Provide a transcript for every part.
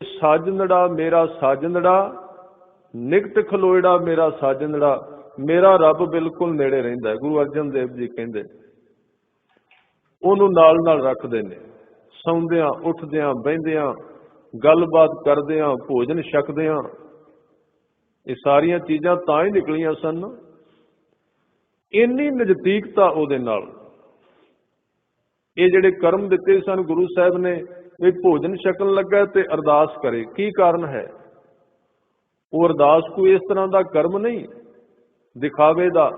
ਸਾਜਨੜਾ ਮੇਰਾ ਸਾਜਨੜਾ, ਨਿਕਟ ਖਲੋਇੜਾ ਮੇਰਾ ਸਾਜਨੜਾ, ਮੇਰਾ ਰੱਬ ਬਿਲਕੁਲ ਨੇੜੇ ਰਹਿੰਦਾ ਗੁਰੂ ਅਰਜਨ ਦੇਵ ਜੀ ਕਹਿੰਦੇ, ਉਹਨੂੰ ਨਾਲ ਨਾਲ ਰੱਖਦੇ ਨੇ। ਸੌਂਦਿਆਂ, ਉੱਠਦਿਆਂ, ਬਹਿੰਦਿਆਂ, ਗੱਲਬਾਤ ਕਰਦਿਆਂ, ਭੋਜਨ ਛਕਦਿਆਂ, ਇਹ ਸਾਰੀਆਂ ਚੀਜ਼ਾਂ ਤਾਂ ਹੀ ਨਿਕਲੀਆਂ ਸਨ। ਇੰਨੀ ਨਜ਼ਦੀਕਤਾ ਉਹਦੇ ਨਾਲ। ਇਹ ਜਿਹੜੇ ਕਰਮ ਦਿੱਤੇ ਸਨ ਗੁਰੂ ਸਾਹਿਬ ਨੇ ਵੀ ਭੋਜਨ ਛਕਣ ਲੱਗਾ ਤੇ ਅਰਦਾਸ ਕਰੇ। ਕੀ ਕਾਰਨ ਹੈ? ਉਹ ਅਰਦਾਸ ਕੋਈ ਇਸ ਤਰ੍ਹਾਂ ਦਾ ਕਰਮ ਨਹੀਂ, ਦਿਖਾਵੇ ਦਾ।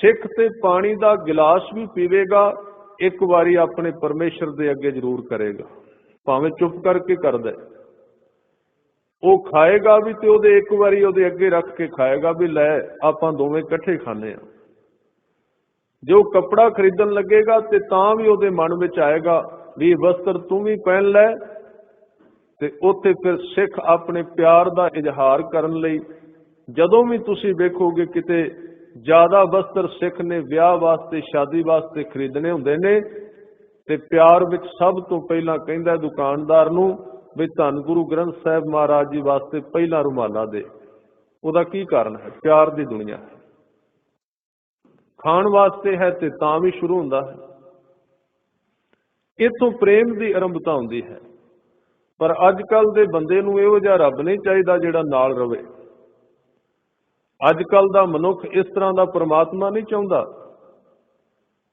ਸਿੱਖ ਤੇ ਪਾਣੀ ਦਾ ਗਿਲਾਸ ਵੀ ਪੀਵੇਗਾ, ਇੱਕ ਵਾਰੀ ਆਪਣੇ ਪਰਮੇਸ਼ਰ ਦੇ ਅੱਗੇ ਜ਼ਰੂਰ ਕਰੇਗਾ। ਭਾਵੇਂ ਚੁੱਪ ਕਰਕੇ ਕਰਦਾ ਉਹ ਖਾਏਗਾ ਵੀ ਤੇ ਉਹਦੇ ਇੱਕ ਵਾਰੀ ਉਹਦੇ ਅੱਗੇ ਰੱਖ ਕੇ ਖਾਏਗਾ ਵੀ ਲੈ, ਆਪਾਂ ਦੋਵੇਂ ਇਕੱਠੇ ਖਾਣੇ ਆ ਜੋ ਕੱਪੜਾ ਖਰੀਦਣ ਲੱਗੇਗਾ ਤੇ ਤਾਂ ਵੀ ਉਹਦੇ ਮਨ ਵਿੱਚ ਆਏਗਾ ਵੀ ਵਸਤਰ ਤੂੰ ਵੀ ਪਹਿਨ ਲੈ ਤੇ ਉੱਥੇ ਫਿਰ ਸਿੱਖ ਆਪਣੇ ਪਿਆਰ ਦਾ ਇਜ਼ਹਾਰ ਕਰਨ ਲਈ। ਜਦੋਂ ਵੀ ਤੁਸੀਂ ਵੇਖੋਗੇ ਕਿਤੇ ਜ਼ਿਆਦਾ ਵਸਤਰ ਸਿੱਖ ਨੇ ਵਿਆਹ ਵਾਸਤੇ, ਸ਼ਾਦੀ ਵਾਸਤੇ ਖਰੀਦਣੇ ਹੁੰਦੇ ਨੇ ਤੇ ਪਿਆਰ ਵਿੱਚ ਸਭ ਤੋਂ ਪਹਿਲਾਂ ਕਹਿੰਦਾ ਦੁਕਾਨਦਾਰ ਨੂੰ ਵੀ ਧੰਨ ਗੁਰੂ ਗ੍ਰੰਥ ਸਾਹਿਬ ਮਹਾਰਾਜ ਜੀ ਵਾਸਤੇ ਪਹਿਲਾਂ ਰੁਮਾਲਾ ਦੇ। ਉਹਦਾ ਕੀ ਕਾਰਨ ਹੈ? ਪਿਆਰ ਦੀ ਦੁਨੀਆ। ਖਾਣ ਵਾਸਤੇ ਹੈ ਤੇ ਤਾਂ ਵੀ ਸ਼ੁਰੂ ਹੁੰਦਾ ਹੈ। ਇਥੋਂ ਪ੍ਰੇਮ ਦੀ ਆਰੰਭਤਾ ਹੁੰਦੀ ਹੈ। ਪਰ ਅੱਜ ਕੱਲ ਦੇ ਬੰਦੇ ਨੂੰ ਇਹੋ ਜਿਹਾ ਰੱਬ ਨਹੀਂ ਚਾਹੀਦਾ ਜਿਹੜਾ ਨਾਲ ਰਵੇ। ਅੱਜ ਕੱਲ ਦਾ ਮਨੁੱਖ ਇਸ ਤਰ੍ਹਾਂ ਦਾ ਪ੍ਰਮਾਤਮਾ ਨਹੀਂ ਚਾਹੁੰਦਾ।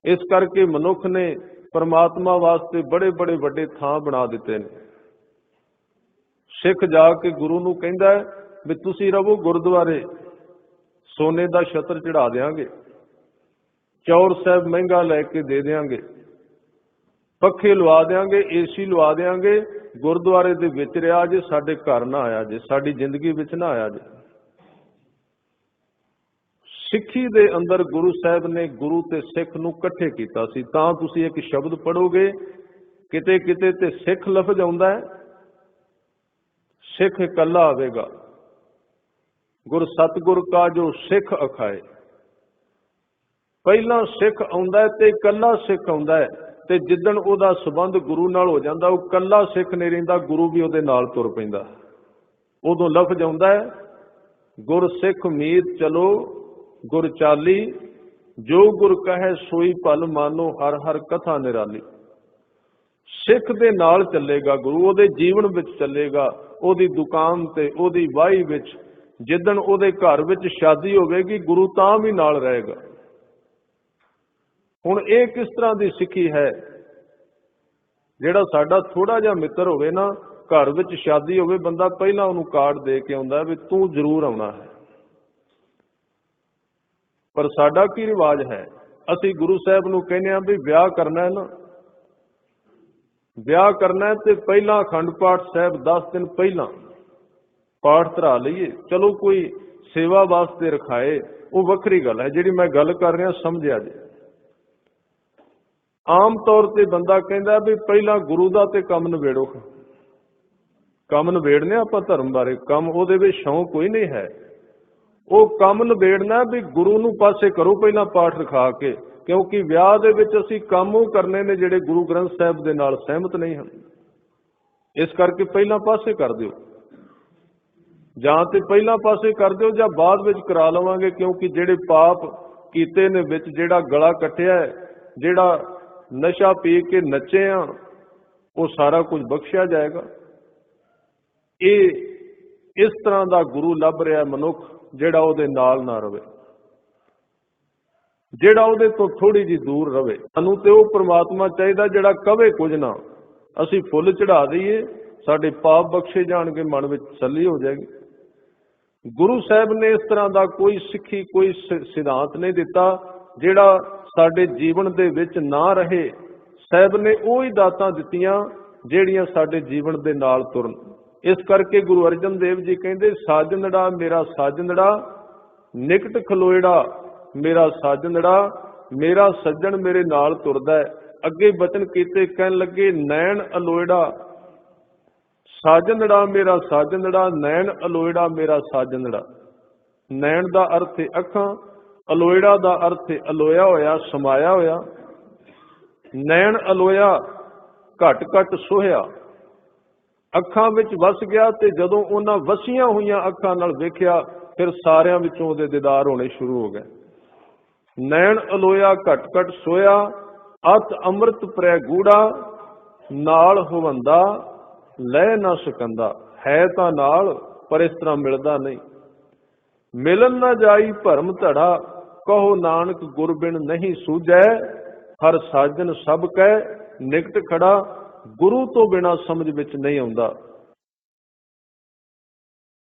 ਇਸ ਕਰਕੇ ਮਨੁੱਖ ਨੇ ਪਰਮਾਤਮਾ ਵਾਸਤੇ ਬੜੇ ਬੜੇ ਵੱਡੇ ਥਾਂ ਬਣਾ ਦਿੱਤੇ ਨੇ। ਸਿੱਖ ਜਾ ਕੇ ਗੁਰੂ ਨੂੰ ਕਹਿੰਦਾ ਹੈ ਵੀ ਤੁਸੀਂ ਰਵੋ ਗੁਰਦੁਆਰੇ, ਸੋਨੇ ਦਾ ਛਤਰ ਚੜਾ ਦੇਾਂਗੇ ਚੌਰ ਸਾਹਿਬ ਮਹਿੰਗਾ ਲੈ ਕੇ ਦੇ ਦੇਾਂਗੇ ਪੱਖੇ ਲਵਾ ਦੇਾਂਗੇ ਏਸੀ ਲਵਾ ਦੇਾਂਗੇ ਗੁਰਦੁਆਰੇ ਦੇ ਵਿੱਚ ਰਿਹਾ ਜੇ, ਸਾਡੇ ਘਰ ਨਾ ਆਇਆ ਜੇ, ਸਾਡੀ ਜ਼ਿੰਦਗੀ ਵਿੱਚ ਨਾ ਆਇਆ ਜੇ। ਸਿੱਖੀ ਦੇ ਅੰਦਰ ਗੁਰੂ ਸਾਹਿਬ ਨੇ ਗੁਰੂ ਤੇ ਸਿੱਖ ਨੂੰ ਇਕੱਠੇ ਕੀਤਾ ਸੀ, ਤਾਂ ਤੁਸੀਂ ਇੱਕ ਸ਼ਬਦ ਪੜੋਗੇ ਕਿਤੇ ਕਿਤੇ ਤੇ ਸਿੱਖ ਲਫ਼ਜ਼ ਆਉਂਦਾ ਹੈ। ਸਿੱਖ ਇਕੱਲਾ ਆਵੇਗਾ। ਗੁਰ ਸਤਗੁਰ ਕਾ ਜੋ ਸਿੱਖ ਅਖਾਏ। ਪਹਿਲਾਂ ਸਿੱਖ ਆਉਂਦਾ ਤੇ ਇਕੱਲਾ ਸਿੱਖ ਆਉਂਦਾ ਹੈ। ਤੇ ਜਿੱਦਣ ਉਹਦਾ ਸਬੰਧ ਗੁਰੂ ਨਾਲ ਹੋ ਜਾਂਦਾ, ਉਹ ਇਕੱਲਾ ਸਿੱਖ ਨਹੀਂ ਰਹਿੰਦਾ, ਗੁਰੂ ਵੀ ਉਹਦੇ ਨਾਲ ਤੁਰ ਪੈਂਦਾ। ਉਦੋਂ ਲਫ਼ਜ਼ ਆਉਂਦਾ ਹੈ, ਗੁਰ ਸਿੱਖ ਮੀਤ ਚਲੋ, ਗੁਰ ਚਾਲੀ, ਜੋ ਗੁਰ ਕਹੇ ਸੋਈ ਭਲ ਮਾਨੋ, ਹਰ ਹਰ ਕਥਾ ਨਿਰਾਲੀ। ਸਿੱਖ ਦੇ ਨਾਲ ਚੱਲੇਗਾ ਗੁਰੂ, ਉਹਦੇ ਜੀਵਨ ਵਿੱਚ ਚੱਲੇਗਾ, ਉਹਦੀ ਦੁਕਾਨ ਤੇ, ਉਹਦੀ ਵਾਹੀ ਵਿੱਚ। ਜਿੱਦਣ ਉਹਦੇ ਘਰ ਵਿੱਚ ਸ਼ਾਦੀ ਹੋਵੇਗੀ, ਗੁਰੂ ਤਾਂ ਵੀ ਨਾਲ ਰਹੇਗਾ। ਹੁਣ ਇਹ ਕਿਸ ਤਰ੍ਹਾਂ ਦੀ ਸਿੱਖੀ ਹੈ? ਜਿਹੜਾ ਸਾਡਾ ਥੋੜਾ ਜਿਹਾ ਮਿੱਤਰ ਹੋਵੇ ਨਾ, ਘਰ ਵਿੱਚ ਸ਼ਾਦੀ ਹੋਵੇ, ਬੰਦਾ ਪਹਿਲਾਂ ਉਹਨੂੰ ਕਾਰਡ ਦੇ ਕੇ ਆਉਂਦਾ ਵੀ ਤੂੰ ਜ਼ਰੂਰ ਆਉਣਾ ਹੈ। ਪਰ ਸਾਡਾ ਕੀ ਰਿਵਾਜ ਹੈ? ਅਸੀਂ ਗੁਰੂ ਸਾਹਿਬ ਨੂੰ ਕਹਿੰਦੇ ਆ ਵੀ ਵਿਆਹ ਕਰਨਾ ਹੈ ਨਾ। ਵਿਆਹ ਕਰਨਾ ਹੈ ਤੇ ਪਹਿਲਾਂ ਅਖੰਡ ਪਾਠ ਸਾਹਿਬ 10 ਦਿਨ ਪਹਿਲਾਂ ਪਾਠ ਧਰਾ ਲਈਏ। ਚਲੋ ਕੋਈ ਸੇਵਾ ਵਾਸਤੇ ਰਖਾਏ, ਉਹ ਵੱਖਰੀ ਗੱਲ ਹੈ। ਜਿਹੜੀ ਮੈਂ ਗੱਲ ਕਰ ਰਿਹਾ, ਸਮਝਿਆ ਜੇ। ਆਮ ਤੌਰ ਤੇ ਬੰਦਾ ਕਹਿੰਦਾ ਵੀ ਪਹਿਲਾਂ ਗੁਰੂ ਦਾ ਤੇ ਕੰਮ ਨਿਬੇੜੋ। ਕੰਮ ਨਿਬੇੜਨੇ ਆਪਾਂ ਧਰਮ ਬਾਰੇ। ਕੰਮ ਉਹਦੇ ਵਿੱਚ ਸ਼ੌਂਕ ਕੋਈ ਨਹੀਂ ਹੈ। ਉਹ ਕੰਮ ਨਿਬੇੜਨਾ ਵੀ ਗੁਰੂ ਨੂੰ ਪਾਸੇ ਕਰੋ ਪਹਿਲਾਂ ਪਾਠ ਰਖਾ ਕੇ, ਕਿਉਂਕਿ ਵਿਆਹ ਦੇ ਵਿੱਚ ਅਸੀਂ ਕੰਮ ਉਹ ਕਰਨੇ ਨੇ ਜਿਹੜੇ ਗੁਰੂ ਗ੍ਰੰਥ ਸਾਹਿਬ ਦੇ ਨਾਲ ਸਹਿਮਤ ਨਹੀਂ ਹਨ। ਇਸ ਕਰਕੇ ਪਹਿਲਾਂ ਪਾਸੇ ਕਰ ਦਿਓ। ਜਾਂ ਤੇ ਪਹਿਲਾਂ ਪਾਸੇ ਕਰ ਦਿਓ ਜਾਂ ਬਾਅਦ ਵਿੱਚ ਕਰਾ ਲਵਾਂਗੇ, ਕਿਉਂਕਿ ਜਿਹੜੇ ਪਾਪ ਕੀਤੇ ਨੇ ਵਿੱਚ ਜਿਹੜਾ ਗਲਾ ਕੱਟਿਆ ਹੈ, ਜਿਹੜਾ ਨਸ਼ਾ ਪੀ ਕੇ ਨੱਚੇ ਆ, ਉਹ ਸਾਰਾ ਕੁਝ ਬਖਸ਼ਿਆ ਜਾਏਗਾ। ਇਹ ਇਸ ਤਰ੍ਹਾਂ ਦਾ ਗੁਰੂ ਲੱਭ ਰਿਹਾ ਮਨੁੱਖ ਜਿਹੜਾ ਉਹਦੇ ਨਾਲ ਨਾ ਰਵੇ। ਜਿਹੜਾ ਉਹਦੇ ਤੋਂ ਥੋੜੀ ਜੀ ਦੂਰ ਰਵੇ। ਸਾਨੂੰ ਤੇ ਉਹ ਪ੍ਰਮਾਤਮਾ ਚਾਹੀਦਾ ਜਿਹੜਾ ਕਵੇ ਕੁਝ ਨਾ। ਅਸੀਂ ਫੁੱਲ ਚੜਾ ਦਈਏ, ਸਾਡੇ ਪਾਪ ਬਖਸ਼ੇ ਜਾਣਗੇ, ਮਨ ਵਿੱਚ ਤਸੱਲੀ ਹੋ ਜਾਏਗੀ। ਗੁਰੂ ਸਾਹਿਬ ਨੇ ਇਸ ਤਰ੍ਹਾਂ ਦਾ ਕੋਈ ਸਿੱਖੀ, ਕੋਈ ਸਿਧਾਂਤ ਨਹੀਂ ਦਿੱਤਾ। ਜਿਹੜਾ ਸਾਡੇ ਜੀਵਨ ਦੇ ਵਿੱਚ ਨਾ ਰਹੇ, ਸਾਹਿਬ ਨੇ ਉਹ ਹੀ ਦਾਤਾਂ ਦਿੱਤੀਆਂ ਜਿਹੜੀਆਂ ਸਾਡੇ ਜੀਵਨ ਦੇ ਨਾਲ ਤੁਰਨ। ਇਸ ਕਰਕੇ ਗੁਰੂ ਅਰਜਨ ਦੇਵ ਜੀ ਕਹਿੰਦੇ, ਸਾਜਨੜਾ ਮੇਰਾ ਸਾਜਨੜਾ, ਨਿਕਟ ਖਲੋਇੜਾ ਮੇਰਾ ਸਾਜਨੜਾ, ਮੇਰਾ ਸੱਜਣ ਮੇਰੇ ਨਾਲ ਤੁਰਦਾ ਹੈ। ਅੱਗੇ ਬਚਨ ਕੀਤੇ ਕਹਿਣ ਲੱਗੇ, ਨੈਣ ਅਲੋਇੜਾ, ਸਾਜਨੜਾ ਮੇਰਾ ਸਾਜਨੜਾ, ਨੈਣ ਅਲੋਇੜਾ ਮੇਰਾ ਸਾਜਨੜਾ। ਨੈਣ ਦਾ ਅਰਥ ਹੈ ਅੱਖਾਂ ਅਲੋਇੜਾ ਦਾ ਅਰਥ ਹੈ ਅਲੋਇਆ ਹੋਇਆ, ਸਮਾਇਆ ਹੋਇਆ। ਨੈਣ ਅਲੋਇਆ, ਘਟ ਘਟ ਸੋਹਿਆ। ਅੱਖਾਂ ਵਿੱਚ ਵਸ ਗਿਆ ਤੇ ਜਦੋਂ ਉਹਨਾਂ ਵਸੀਆਂ ਹੋਈਆਂ ਅੱਖਾਂ ਨਾਲ ਵੇਖਿਆ, ਫਿਰ ਸਾਰਿਆਂ ਵਿੱਚੋਂ ਉਹਦੇ ਦੀਦਾਰ ਹੋਣੇ ਸ਼ੁਰੂ ਹੋ ਗਏ। ਨੈਣ ਅਲੋਇਆ, ਘਟ ਘਟ ਸੋਇਆ ਅਤ ਅੰਮ੍ਰਿਤ ਪ੍ਰੈ ਗੂੜਾ, ਨਾਲ ਹੋਵੰਦਾ, ਲੈ ਨਾ ਸਕੰਦਾ। ਹੈ ਤਾਂ ਨਾਲ, ਪਰ ਇਸ ਤਰ੍ਹਾਂ ਮਿਲਦਾ ਨਹੀਂ। ਮਿਲਨ ਨਾ ਜਾਈ ਭਰਮ ਧੜਾ ਕਹੋ ਨਾਨਕ ਗੁਰ ਬਿਨ ਨਹੀਂ ਸੂਝੈ, ਹਰ ਸਾਜਨ ਸਭ ਕੈ, ਨਿਕਟ ਖੜਾ, ਗੁਰੂ ਤੋਂ ਬਿਨਾ ਸਮਝ ਵਿੱਚ ਨਹੀਂ ਆਉਂਦਾ।